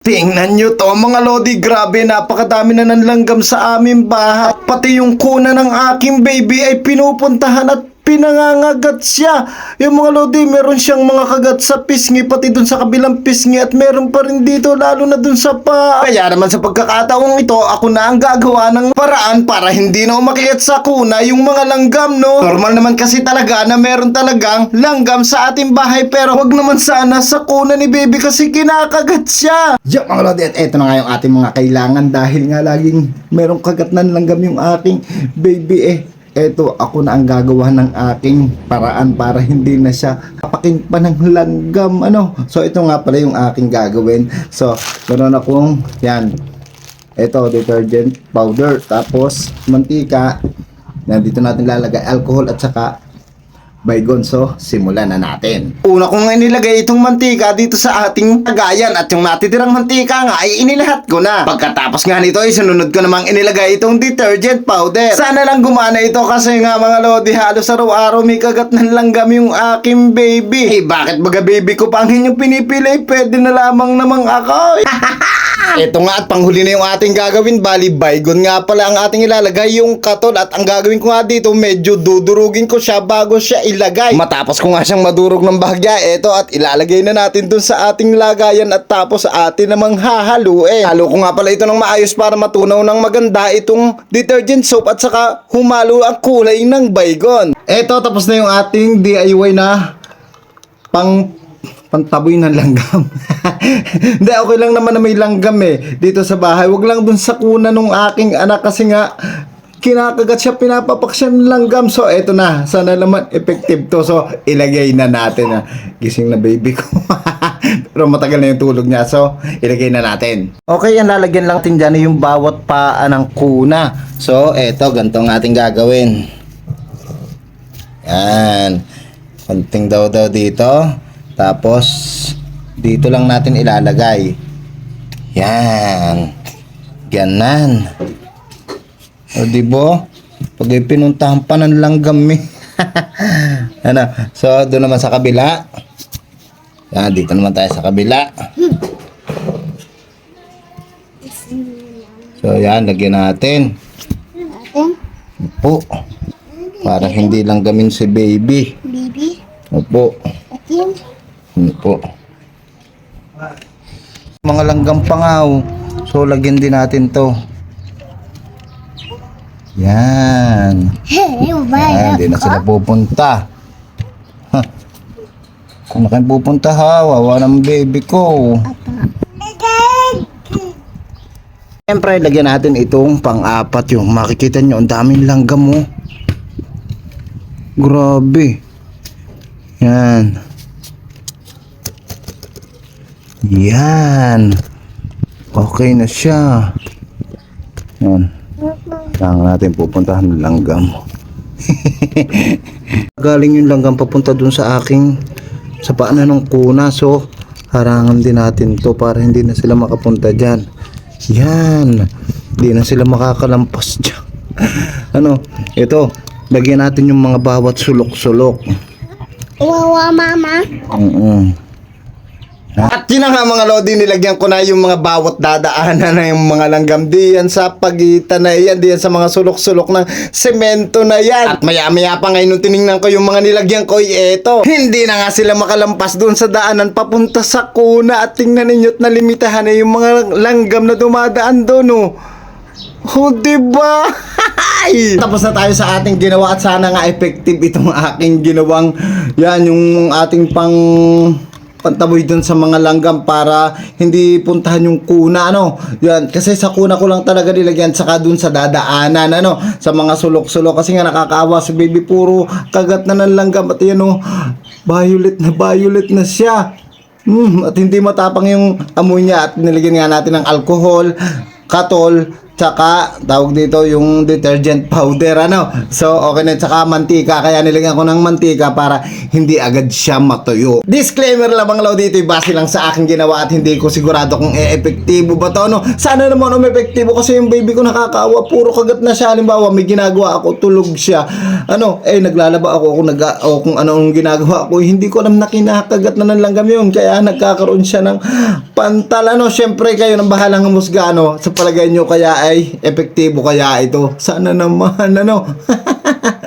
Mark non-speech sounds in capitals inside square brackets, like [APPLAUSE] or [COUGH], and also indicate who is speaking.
Speaker 1: Tingnan nyo to mga lodi, grabe napakadami na nanlanggam sa aming bahay. Pati yung kuna ng aking baby ay pinupuntahan at pinangangagat siya. Yung mga lodi, meron siyang mga kagat sa pisngi, pati dun sa kabilang pisngi at meron pa rin dito, lalo na dun sa pa. Kaya naman sa pagkakataong ito, ako na ang gagawa ng paraan para hindi na umakyat sa kuna yung mga langgam, no? Normal naman kasi talaga na meron talagang langgam sa ating bahay, pero wag naman sana sa kuna ni baby kasi kinakagat siya.
Speaker 2: Yo mga lodi, at eto na nga yung ating mga kailangan dahil nga laging merong kagat na langgam yung aking baby eh. Eto, ako na ang gagawa ng aking paraan para hindi na siya kapakin pa ng langgam. Ano? So, ito nga pala yung aking gagawin. So, meron akong, yan, ito, detergent powder. Tapos, mantika. Yan, dito natin lalagay alcohol at saka baygon. So, simulan na natin.
Speaker 1: Una kong inilagay itong mantika dito sa ating tagayan at yung natitirang mantika nga ay inilahat ko na. Pagkatapos nga nito ay sununod ko namang inilagay itong detergent powder. Sana lang gumana ito kasi nga mga lodi halos araw-araw may kagat ng langgam yung aking baby. Eh bakit baga baby ko pa ang inyong pinipili? Pwede na lamang namang ako. [LAUGHS] Ito nga at panghuli na yung ating gagawin. Bali, baygon nga pala ang ating ilalagay yung katol. At ang gagawin ko nga dito, medyo dudurugin ko siya bago siya ilagay. Matapos ko nga siyang madurog ng bahagya, ito at ilalagay na natin dun sa ating lagayan at tapos atin namang hahaluin. Halo ko nga pala ito ng maayos para matunaw ng maganda itong detergent soap at saka humalo ang kulay ng baygon.
Speaker 2: Eto, tapos na yung ating DIY na pang pantaboy ng langgam. [LAUGHS] Hindi, okay lang naman na may langgam eh. Dito sa bahay. Huwag lang dun sa kuna nung aking anak kasi nga kinakagat siya, pinapapak siya ng langgam. So, eto na. Sana naman effective to. So, ilagay na natin na gising na baby ko. [LAUGHS] Pero matagal na yung tulog niya. So, ilagay na natin.
Speaker 1: Okay, yan lalagyan lang natin dyan yung bawat paa ng kuna. So, eto, ganito ang ating gagawin. Yan. Konting daw daw dito. Tapos, dito lang natin ilalagay. Yan. Ganan. O, di ba? Pag pinuntahan pa ng langgam eh. [LAUGHS] ano? So, doon naman sa kabila. Yan, dito naman tayo sa kabila. So, yan, lagyan natin. Opo. Para hindi lang gamin si baby.
Speaker 3: Baby,
Speaker 1: Opo.
Speaker 3: atin,
Speaker 1: Opo. Mga langgam pangaw. So, lagyan din natin to. Yan.
Speaker 3: hey,
Speaker 1: Yan, hindi na sila pupunta. Ha. Kung na kayo pupunta ha, wawa ng baby ko. Siyempre, lagyan natin itong pang-apat yung makikita nyo, ang daming langgam mo. Grabe. Yan. Yan. Okay na siya. Yan. Kailangan natin pupuntahan ng langgam. [LAUGHS] Galing yung langgam papunta dun sa aking sa paanan ng kuna. So, harangan din natin to para hindi na sila makapunta dyan. Yan. Hindi na sila makakalampas [LAUGHS] dyan. ano, ito. Lagyan natin yung mga bawat sulok-sulok.
Speaker 3: Wawa, mama.
Speaker 1: Oo. At yun na nga mga lodi, nilagyan ko na yung mga bawat dadaanan na yung mga langgam diyan sa pagitan na yan, diyan sa mga sulok-sulok ng semento na yan. At maya-maya pa ngayon nung tiningnan ko yung mga nilagyan ko, eh, eto. Hindi na nga sila makalampas doon sa daanan papunta sa kuna at tingnan ninyo't nalimitahan na yung mga langgam na dumadaan doon, oh. Oh, diba? [LAUGHS] Tapos na tayo sa ating ginawa at sana nga effective itong aking ginawang yan yung ating pang pantaboy dun sa mga langgam para hindi puntahan yung kuna ano? Yan kasi sa kuna ko lang talaga nilagyan saka dun sa dadaanan ano? Sa mga sulok-sulok kasi nga nakakaawa si baby puro kagat na ng langgam at yan oh violet na violet na siya. Hmm, at hindi matapang yung amoy niya at nilagyan nga natin ng alcohol, katol, tsaka tawag dito yung detergent powder ano. So okay na tsaka mantika kaya nilagyan ko ng mantika para hindi agad siya matuyo. Disclaimer lamang law dito base lang sa aking ginawa at hindi ko sigurado kung e-epektibo ba to no. Sana naman umepektibo kasi yung baby ko nakakaawa puro kagat na siya halimbawa may ginagawa ako tulog siya. Ano eh naglalaba ako kung nag o kung anong ginagawa ko hindi ko alam na kinakagat na ng langgam yun kaya nagkakaroon siya ng pantal ano. Syempre kayo nang bahalang humusga ano sa palagay nyo kaya ay epektibo kaya ito. Sana naman ano. [LAUGHS]